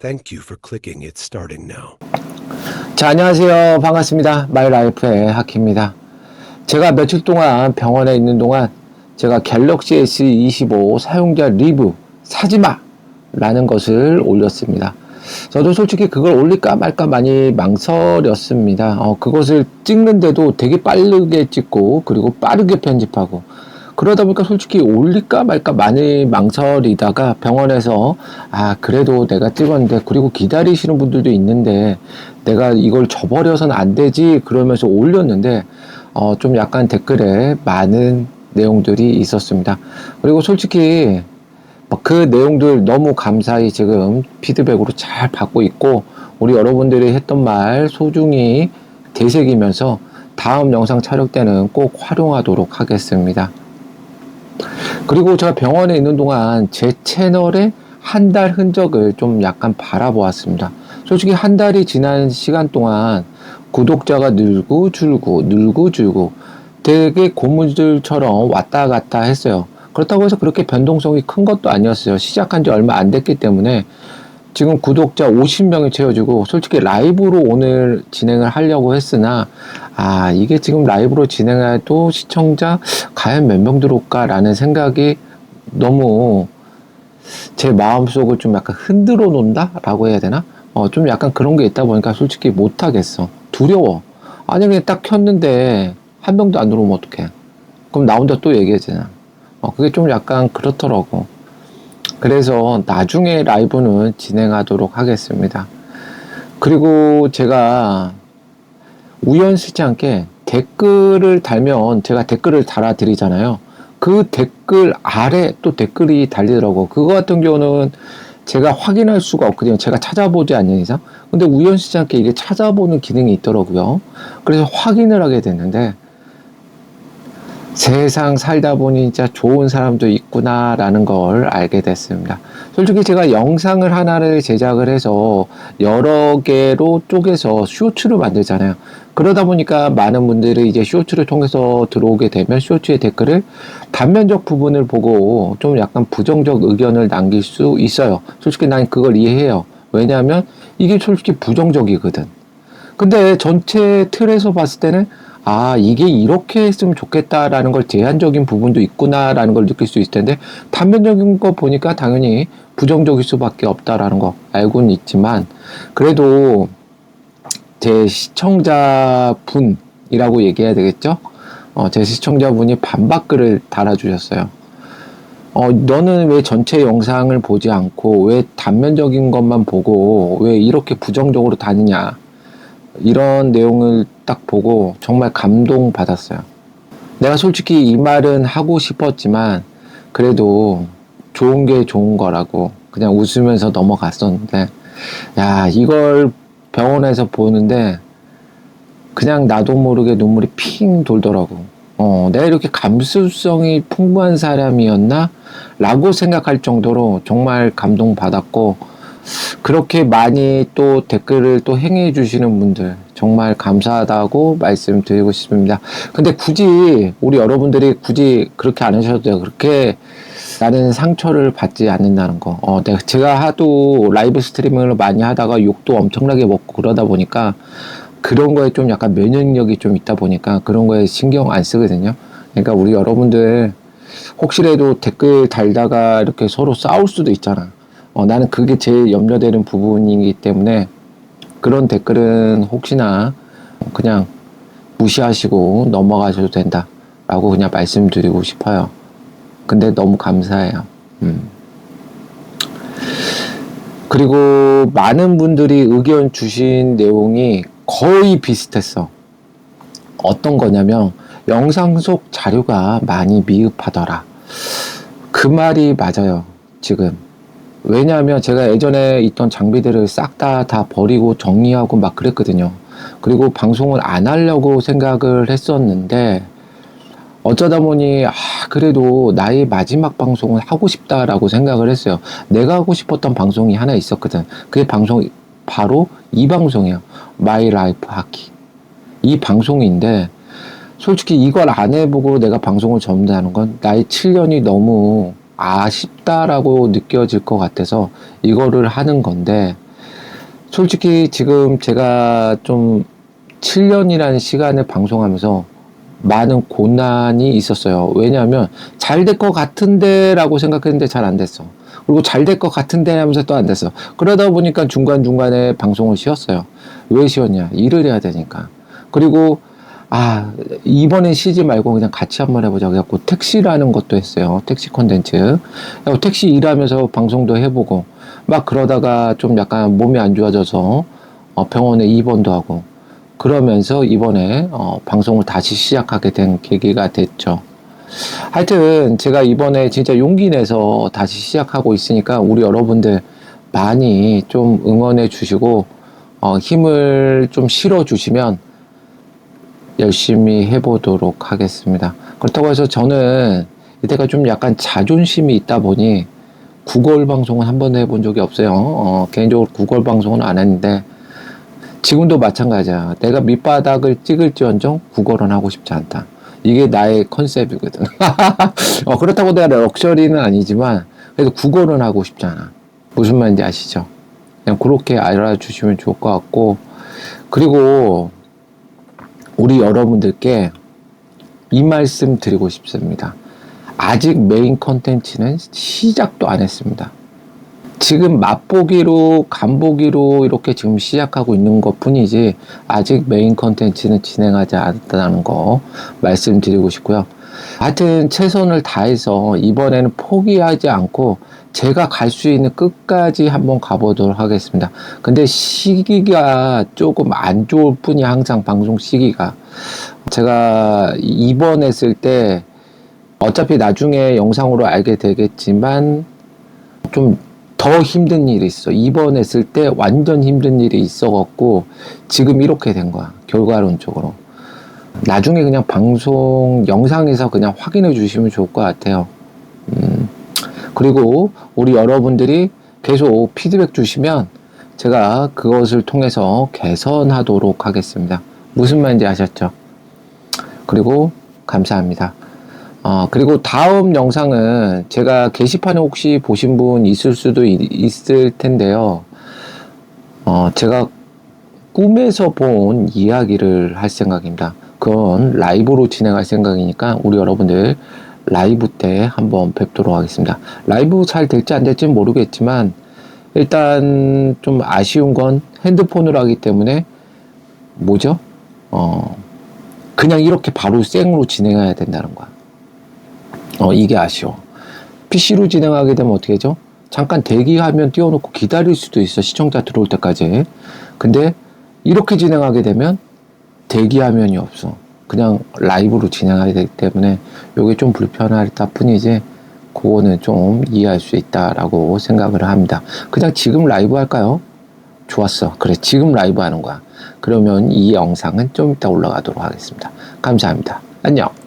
Thank you for clicking It's starting now. 자, 안녕하세요. 반갑습니다. 마이라이프의 하키입니다. 제가 며칠 동안 병원에 있는 동안 제가 갤럭시 S25 사용자 리뷰 사지마! 라는 것을 올렸습니다. 저도 솔직히 그걸 올릴까 말까 많이 망설였습니다. 어, 그것을 찍는데도 되게 빠르게 찍고 그리고 빠르게 편집하고 그러다 보니까 솔직히 올릴까 말까 많이 망설이다가 병원에서 아 그래도 내가 찍었는데 그리고 기다리시는 분들도 있는데 내가 이걸 저버려서는 안 되지 그러면서 올렸는데 어 좀 약간 댓글에 많은 내용들이 있었습니다. 그리고 솔직히 뭐그 내용들 너무 감사히 지금 피드백으로 잘 받고 있고 우리 여러분들이 했던 말 소중히 되새기면서 다음 영상 촬영 때는 꼭 활용하도록 하겠습니다. 그리고 제가 병원에 있는 동안 제 채널의 한 달 흔적을 좀 약간 바라보았습니다. 솔직히 한 달이 지난 시간 동안 구독자가 늘고 줄고 늘고 줄고 되게 고무줄처럼 왔다 갔다 했어요. 그렇다고 해서 그렇게 변동성이 큰 것도 아니었어요. 시작한 지 얼마 안 됐기 때문에 지금 구독자 50명이 채워지고 솔직히 라이브로 오늘 진행을 하려고 했으나 아 이게 지금 라이브로 진행해도 시청자 과연 몇 명 들어올까라는 생각이 너무 제 마음속을 좀 약간 흔들어 놓는다라고 해야 되나? 어, 좀 약간 그런 게 있다 보니까 솔직히 못 하겠어. 두려워. 아니 그냥 딱 켰는데 한 명도 안 들어오면 어떡해? 그럼 나 혼자 또 얘기하잖아. 어, 그게 좀 약간 그렇더라고. 그래서 나중에 라이브는 진행하도록 하겠습니다. 그리고 제가 우연스치 않게 댓글을 달면 제가 댓글을 달아드리잖아요. 그 댓글 아래 또 댓글이 달리더라고. 그거 같은 경우는 제가 확인할 수가 없거든요. 제가 찾아보지 않는 이상. 근데 우연스치 않게 이게 찾아보는 기능이 있더라고요. 그래서 확인을 하게 됐는데 세상 살다 보니 진짜 좋은 사람도 있구나라는 걸 알게 됐습니다. 솔직히 제가 영상을 하나를 제작을 해서 여러 개로 쪼개서 쇼츠를 만들잖아요. 그러다 보니까 많은 분들이 이제 쇼츠를 통해서 들어오게 되면 쇼츠의 댓글을 단면적 부분을 보고 좀 약간 부정적 의견을 남길 수 있어요. 솔직히 난 그걸 이해해요. 왜냐하면 이게 솔직히 부정적이거든. 근데 전체 틀에서 봤을 때는 아, 이게 이렇게 했으면 좋겠다라는 걸 제한적인 부분도 있구나라는 걸 느낄 수 있을 텐데, 단면적인 거 보니까 당연히 부정적일 수밖에 없다라는 거 알고는 있지만, 그래도 제 시청자분이라고 얘기해야 되겠죠? 어, 제 시청자분이 반박글을 달아주셨어요. 어, 너는 왜 전체 영상을 보지 않고, 왜 단면적인 것만 보고, 왜 이렇게 부정적으로 다니냐? 이런 내용을 딱 보고 정말 감동받았어요. 내가 솔직히 이 말은 하고 싶었지만 그래도 좋은 게 좋은 거라고 그냥 웃으면서 넘어갔었는데 야 이걸 병원에서 보는데 그냥 나도 모르게 눈물이 핑 돌더라고. 어, 내가 이렇게 감수성이 풍부한 사람이었나? 라고 생각할 정도로 정말 감동받았고, 그렇게 많이 또 댓글을 또 행해 주시는 분들 정말 감사하다고 말씀드리고 싶습니다. 근데 굳이 우리 여러분들이 굳이 그렇게 안 하셔도 돼요. 그렇게 나는 상처를 받지 않는다는 거. 어, 내가 제가 하도 라이브 스트리밍을 많이 하다가 욕도 엄청나게 먹고 그러다 보니까 그런 거에 좀 약간 면역력이 좀 있다 보니까 그런 거에 신경 안 쓰거든요. 그러니까 우리 여러분들 혹시라도 댓글 달다가 이렇게 서로 싸울 수도 있잖아. 어, 나는 그게 제일 염려되는 부분이기 때문에 그런 댓글은 혹시나 그냥 무시하시고 넘어가셔도 된다라고 그냥 말씀드리고 싶어요. 근데 너무 감사해요. 음. 그리고 많은 분들이 의견 주신 내용이 거의 비슷했어. 어떤 거냐면 영상 속 자료가 많이 미흡하더라. 그 말이 맞아요. 지금. 왜냐하면 제가 예전에 있던 장비들을 싹다다 버리고 정리하고 막 그랬거든요. 그리고 방송을 안 하려고 생각을 했었는데 어쩌다 보니 아 그래도 나의 마지막 방송을 하고 싶다라고 생각을 했어요. 내가 하고 싶었던 방송이 하나 있었거든. 그게 방송 바로 이 방송이에요. 마이 라이프 하키. 이 방송인데 솔직히 이걸 안 해보고 내가 방송을 접는다는 건 나의 7년이 너무 아쉽다라고 느껴질 것 같아서 이거를 하는 건데 솔직히 지금 제가 좀 7년이라는 시간을 방송하면서 많은 고난이 있었어요. 왜냐하면 잘 될 것 같은데 라고 생각했는데 잘 안 됐어. 그리고 잘 될 것 같은데 하면서 또 안 됐어. 그러다 보니까 중간중간에 방송을 쉬었어요. 왜 쉬었냐? 일을 해야 되니까. 그리고 아, 이번엔 쉬지 말고 그냥 같이 한번 해보자. 그래갖고 택시라는 것도 했어요. 택시 콘텐츠. 그래갖고 택시 일하면서 방송도 해보고, 막 그러다가 좀 약간 몸이 안 좋아져서 어, 병원에 입원도 하고, 그러면서 이번에 어, 방송을 다시 시작하게 된 계기가 됐죠. 하여튼 제가 이번에 진짜 용기 내서 다시 시작하고 있으니까 우리 여러분들 많이 좀 응원해 주시고, 어, 힘을 좀 실어 주시면 열심히 해보도록 하겠습니다. 그렇다고 해서 저는 이때가 좀 약간 자존심이 있다 보니 구걸 방송은 한 번도 해본 적이 없어요. 어, 개인적으로 구걸 방송은 안 했는데 지금도 마찬가지야. 내가 밑바닥을 찍을지언정 구걸은 하고 싶지 않다. 이게 나의 컨셉이거든. 어, 그렇다고 내가 럭셔리는 아니지만 그래도 구걸은 하고 싶지 않아. 무슨 말인지 아시죠? 그냥 그렇게 알아주시면 좋을 것 같고 그리고 우리 여러분들께 이 말씀 드리고 싶습니다. 아직 메인 컨텐츠는 시작도 안 했습니다. 지금 맛보기로, 간보기로 이렇게 지금 시작하고 있는 것 뿐이지, 아직 메인 컨텐츠는 진행하지 않았다는 거 말씀드리고 싶고요. 하여튼 최선을 다해서 이번에는 포기하지 않고 제가 갈 수 있는 끝까지 한번 가보도록 하겠습니다. 근데 시기가 조금 안 좋을 뿐이 항상 방송 시기가. 제가 입원했을 때 어차피 나중에 영상으로 알게 되겠지만 좀 더 힘든 일이 있어. 입원했을 때 완전 힘든 일이 있어갖고 지금 이렇게 된 거야. 결과론적으로. 나중에 그냥 방송 영상에서 그냥 확인해 주시면 좋을 것 같아요. 음, 그리고 우리 여러분들이 계속 피드백 주시면 제가 그것을 통해서 개선하도록 하겠습니다. 무슨 말인지 아셨죠? 그리고 감사합니다. 어, 그리고 다음 영상은 제가 게시판에 혹시 보신 분 있을 수도 있, 있을 텐데요. 어, 제가 꿈에서 본 이야기를 할 생각입니다. 그건 라이브로 진행할 생각이니까 우리 여러분들 라이브 때 한번 뵙도록 하겠습니다. 라이브 잘 될지 안 될지 모르겠지만 일단 좀 아쉬운 건 핸드폰으로 하기 때문에 뭐죠? 어, 그냥 이렇게 바로 생으로 진행해야 된다는 거야. 어, 이게 아쉬워. PC로 진행하게 되면 어떻게 하죠? 잠깐 대기하면 띄워놓고 기다릴 수도 있어. 시청자 들어올 때까지. 근데 이렇게 진행하게 되면 대기화면이 없어. 그냥 라이브로 진행하게 되기 때문에 이게 좀 불편하다 뿐이지 그거는 좀 이해할 수 있다라고 생각을 합니다. 그냥 지금 라이브 할까요? 좋았어. 그래, 지금 라이브 하는 거야. 그러면 이 영상은 좀 이따 올라가도록 하겠습니다. 감사합니다. 안녕.